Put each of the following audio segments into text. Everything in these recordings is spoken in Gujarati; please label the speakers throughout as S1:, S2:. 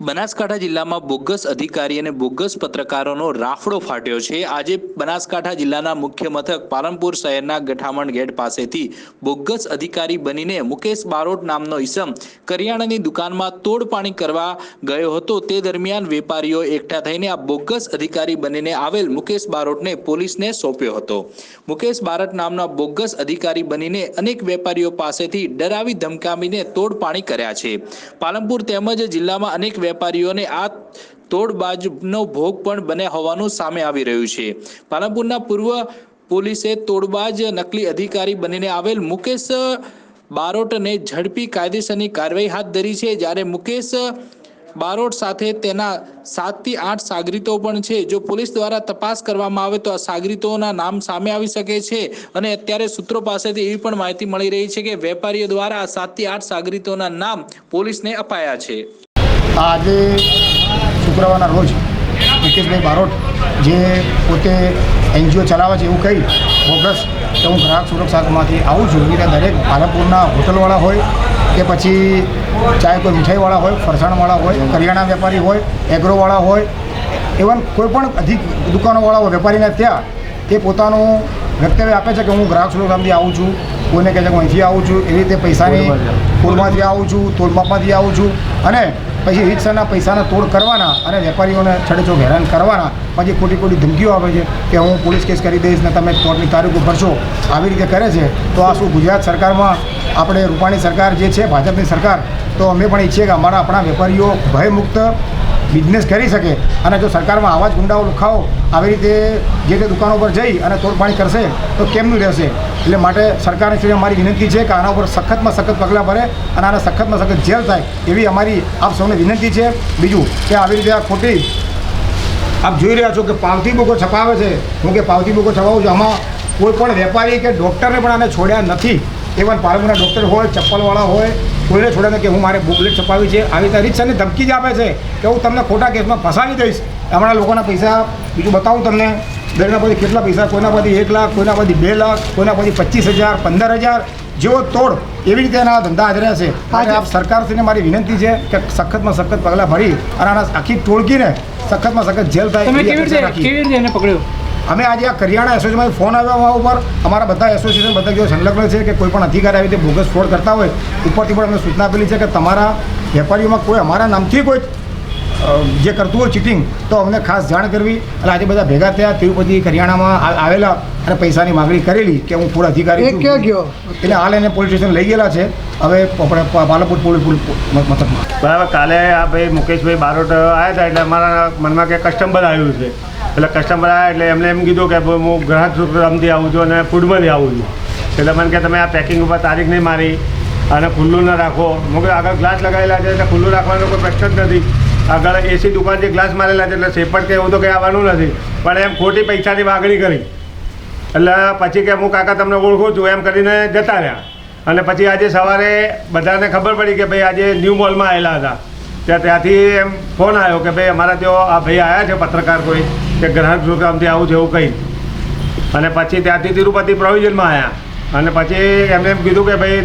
S1: બનાસકાંઠા જિલ્લામાં બોગસ અધિકારી અને બોગસ પત્રકારોનો રાફડો ફાટ્યો છે. આજે બનાસકાંઠા જિલ્લાના મુખ્ય મથક પાલનપુર શહેરના ગઠામણ ગેટ પાસેથી બોગસ અધિકારી બનીને મુકેશ બારોટ નામનો ઈસમ કરિયાણાની દુકાનમાં તોડપાણી કરવા ગયો હતો. તે દરમિયાન વેપારીઓ એકઠા થઈને આ બોગસ અધિકારી બનીને આવેલ મુકેશ બારોટને પોલીસને સોંપ્યો હતો. મુકેશ બારટ નામના બોગસ અધિકારી બનીને અનેક વેપારીઓ પાસેથી ડરાવી ધમકાવીને તોડપાણી કર્યા છે. પાલનપુર તેમજ જિલ્લામાં અનેક વેપારીઓને આ તોડબાજનો ભોગ પણ બન્યા હોવાનું સામે આવી રહ્યું છે. પાલનપુરના પૂર્વ પોલીસે તોડબાજ નકલી અધિકારી બનીને આવેલ મુકેશ બારોટને ઝડપી કાયદેસરની કાર્યવાહી હાથ ધરી છે. જ્યારે મુકેશ બારોટ સાથે તેના સાતથી આઠ સાગરીતો પણ છે. જો પોલીસ દ્વારા તપાસ કરવામાં આવે તો આ સાગરીતોના નામ સામે આવી શકે છે અને અત્યારે સૂત્રો પાસેથી એવી પણ માહિતી મળી રહી છે કે વેપારીઓ દ્વારા આ સાતથી આઠ સાગરીતોના નામ પોલીસને અપાયા છે.
S2: આજે શુક્રવારના રોજ મુકેશભાઈ બારોટ જે પોતે એનજીઓ ચલાવે છે એવું કહી બોગસ કે હું ગ્રાહક સુરક્ષામાંથી આવું છું રીતે દરેક પાલનપુરના હોટલવાળા હોય કે પછી ચાહે કોઈ મીઠાઈવાળા હોય ફરસાણવાળા હોય કરિયાણા વેપારી હોય એગ્રોવાળા હોય એવન કોઈ પણ અધિક દુકાનોવાળા હોય વેપારીને ત્યાં તે પોતાનું વ્યક્તવ્ય આપે છે કે હું ગ્રાહક સુરક્ષામાંથી આવું છું કોઈને કહે છે કે હું અહીંથી આવું છું એવી રીતે પૈસાની પુલમાંથી આવું છું તોલમાપમાંથી આવું છું અને પછી રીતસરના પૈસાના તોડ કરવાના અને વેપારીઓને છડેચોક હેરાન કરવાના. પછી ખોટી ખોટી ધમકીઓ આપે છે કે હું પોલીસ કેસ કરી દઈશ ને તમે કોર્ટની તારીખો ભરશો. આવી રીતે કરે છે. તો આ શું ગુજરાત સરકારમાં આપણે રૂપાણી સરકાર જે છે, ભાજપની સરકાર, તો અમે પણ ઈચ્છીએ કે અમારા આપણા વેપારીઓ ભયમુક્ત બિઝનેસ કરી શકે અને જો સરકારમાં આવા જ ગુંડાઓ લુખાઓ આવી રીતે જે તે દુકાનો પર જઈ અને તોડપાણી કરશે, તો કેમનું રહેશે? એટલે માટે સરકારને શ્રી અમારી વિનંતી છે કે આના ઉપર સખતમાં સખત પગલાં ભરે અને આના સખતમાં સખત જેલ થાય એવી અમારી આપ સૌને વિનંતી છે. બીજું કે આવી રીતે આ ખોટી આપ જોઈ રહ્યા છો કે પાવતી બુકો છપાવે છે. હું કે પાવતી બુકો છપાવું છું. આમાં કોઈ પણ વેપારી કે ડૉક્ટરને પણ આને છોડ્યા નથી. એવન પાલનપુરના ડૉક્ટર હોય, ચપ્પલવાળા હોય કોઈને છોડે કે હું મારે બુકલેટ છપાવી છે આવી રીતે રીતસરની ધમકી જ આપે છે કે હું તમને ખોટા કેસમાં ફસાવી દઈશ. હમણાં લોકોના પૈસા બીજું બતાવું તમને દરેકના પછી કેટલા પૈસા કોઈના પછી એક લાખ કોઈના પછી બે લાખ કોઈના પછી પચીસ હજાર પંદર હજાર જેવો તોડ એવી રીતે એના ધંધા હાજર છે. અને આપ સરકારશ્રીને મારી વિનંતી છે કે સખતમાં સખત પગલાં ભરી અને આના આખી ટોળકીને સખતમાં સખત જેલ થાય
S3: કેવી રીતે કેવી રીતે એને પકડ્યો?
S2: અમે આજે આ કરિયાણા એસોસિએશનમાંથી ફોન આવ્યો અમારા ઉપર. અમારા બધા એસોસિએશન બધા જો સંલગ્ન છે કે કોઈ પણ અધિકારી આવી રીતે બોગસ ફ્રોડ કરતા હોય ઉપરથી પણ અમને સૂચના આપેલી છે કે તમારા વેપારીઓમાં કોઈ અમારા નામથી કોઈ જે કરતું હોય ચીટિંગ તો અમને ખાસ જાણ કરવી. અને આજે બધા ભેગા થયા તિરુપતિ કરિયાણામાં આવેલા અને પૈસાની માગણી કરેલી કે હું પૂરા અધિકારી છું. એટલે હાલ એને પોલીસ સ્ટેશન લઈ ગયેલા છે. હવે આપણે પાલનપુર પોલીસ મથકમાં.
S4: બરાબર કાલે આ ભાઈ મુકેશભાઈ બારોટ આવ્યા હતા એટલે અમારા મનમાં કે કસ્ટમર આવ્યું છે. એટલે કસ્ટમર આવ્યા એટલે એમને એમ કીધું કે હું ગ્રાહક રમતી આવું છું અને ફૂડમાંથી આવું છું. એટલે મને કે, તમે આ પેકિંગ ઉપર તારીખ નહીં મારી અને ખુલ્લું ન રાખો. હું કે આગળ ગ્લાસ લગાવેલા છે એટલે ખુલ્લું રાખવાનો કોઈ પ્રશ્ન જ નથી. આગળ એસી દુકાન જે ગ્લાસ મારેલા છે એટલે સેપટ કે એવું તો કંઈ આવવાનું નથી. પણ એમ ખોટી પૈસાની માગણી કરી. એટલે પછી કે, હું કાકા તમને ઓળખું છું, એમ કરીને જતા રહ્યા. અને પછી આજે સવારે બધાને ખબર પડી કે, ભાઈ આજે ન્યૂ મોલમાં આવેલા હતા. ત્યાં ત્યાંથી એમ ફોન આવ્યો કે, ભાઈ અમારા ત્યાં આ ભાઈ આવ્યા છે પત્રકાર કોઈ? કે ગ્રાહક સુકામથી આવું છે એવું કહી. અને પછી ત્યાંથી તિરુપતિ પ્રોવિઝનમાં આવ્યા અને પછી એમને એમ કીધું કે ભાઈ,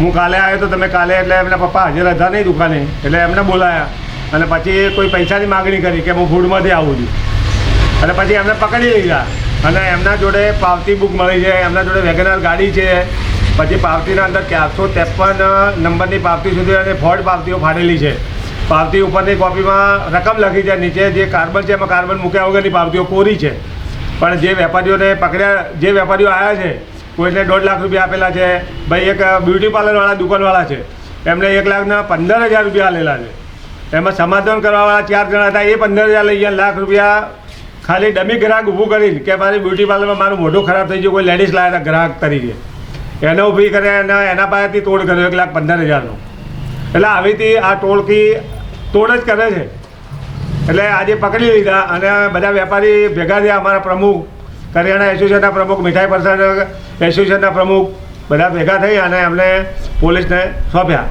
S4: હું કાલે આવ્યો તો તમે કાલે એટલે એમના પપ્પા હાજર હતા નહીં દુકાને, એટલે એમને બોલાયા. અને પછી કોઈ પૈસાની માગણી કરી કે હું ફૂડમાંથી આવું છું. અને પછી એમને પકડી લીધા. અને એમના જોડે પાવતી બુક મળી છે, એમના જોડે વેગનાર ગાડી છે. પછી પાવતીના અંદર ચારસો ત્રેપન નંબરની પાવતી સુધી અને ફોર્ડ પાવતીઓ ફાડેલી છે. પાવતી ઉપરની કોપીમાં રકમ લખી છે નીચે, જે કાર્બન છે એમાં કાર્બન મૂક્યા વગરની પાવતીઓ કોરી છે. પણ જે વેપારીઓને પકડ્યા, જે વેપારીઓ આવ્યા છે, કોઈને દોઢ લાખ રૂપિયા આપેલા છે. ભાઈ એક બ્યુટી પાર્લરવાળા દુકાનવાળા છે. એમને એક લાખના પંદર હજાર રૂપિયા આલેલા છે. એમાં સમાધાન કરવાવાળા ચાર જણા હતા, એ પંદર હજાર લઈ ગયા, લાખ રૂપિયા ખાલી ડમી ગ્રાહક ઊભું કરીને કે મારી બ્યુટી પાર્લરમાં મારું મોઢું ખરાબ થઈ ગયું, કોઈ લેડીઝ હતા ગ્રાહક તરીકે. એને ઊભી કરે અને એના પાસેથી તોડ કર્યો, એક લાખ પંદર હજારનો. એટલે આવીથી આ ટોળકી તોડ જ કરે છે. એટલે આજે પકડી લીધા અને બધા વેપારી ભેગા થયા, અમારા પ્રમુખ, કરિયાણા એસોસિએશનના પ્રમુખ, મીઠાઈ પ્રસાદ એસોસિએશનના પ્રમુખ, બધા ભેગા થઈ અને એમને પોલીસને સોંપ્યા.